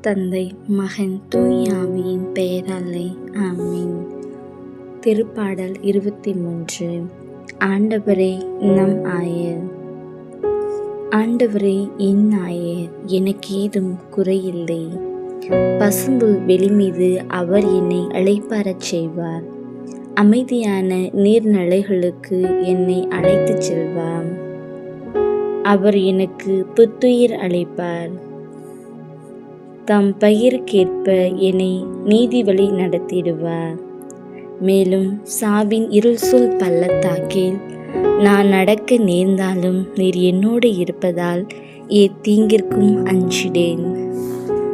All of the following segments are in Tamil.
தந்தை மகன் தூயாவியின் பெயராலே ஆமீன். திருப்பாடல் இருபத்தி மூன்று ஆண்டவரே நம் ஆயர். ஆண்டவரே என் ஆயர் எனக்கு ஏதும் குறையில்லை. பசும்புல் வெளி மீது அவர் என்னை அழைப்பாரச் செய்வார். அமைதியான நீர்நிலைகளுக்கு என்னை அழைத்துச் செல்வார். அவர் எனக்கு புத்துயிர் அளிப்பார். தம் பயிருக்கேற்ப என்னை நீதி வழி நடத்திடுவார் மேலும் சாவின் இருள் சொல் பள்ளத்தாக்கில் நான் நடக்க நேர்ந்தாலும் நீர் என்னோடு இருப்பதால் ஏ தீங்கிற்கும் அஞ்சிடேன்.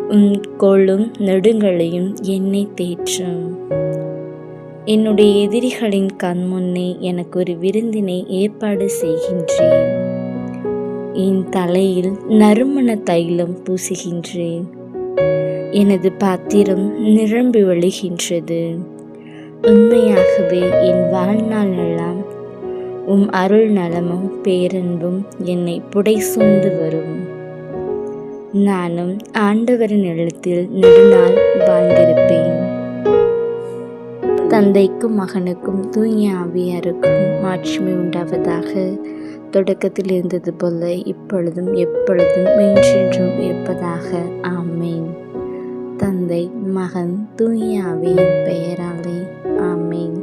உன் கோளும் நெடுங்களையும் என்னை தேற்றும். என்னுடைய எதிரிகளின் கண் முன்னே எனக்கு ஒரு விருந்தினை ஏற்பாடு செய்கின்றேன். என் தலையில் நறுமண தைலம் பூசுகின்றேன். எனது பாத்திரம் நிரம்பி வழிகின்றது. உண்மையாகவே என் வாழ்நாள் எல்லாம் உம் அருள் நலமும் பேரன்பும் என்னை புடை சூழ்ந்து வரும். நானும் ஆண்டவரின் எழுத்தில் நெடுநாள் வாழ்ந்திருப்பேன். தந்தைக்கும் மகனுக்கும் தூய ஆவியாருக்கும் மாட்சிமை உண்டாவதாக தொடக்கத்தில் இருந்தது போல இப்பொழுதும் எப்பொழுதும் மென்றென்றும் இருப்பதாக ஆமேன். தந்தை மகன் தூயாவின் பெயராலே ஆமேன்.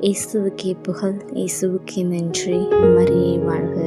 இயேசுவுக்கே புகழ் இயேசுவுக்கே நன்றி. மரியை வாழ்க.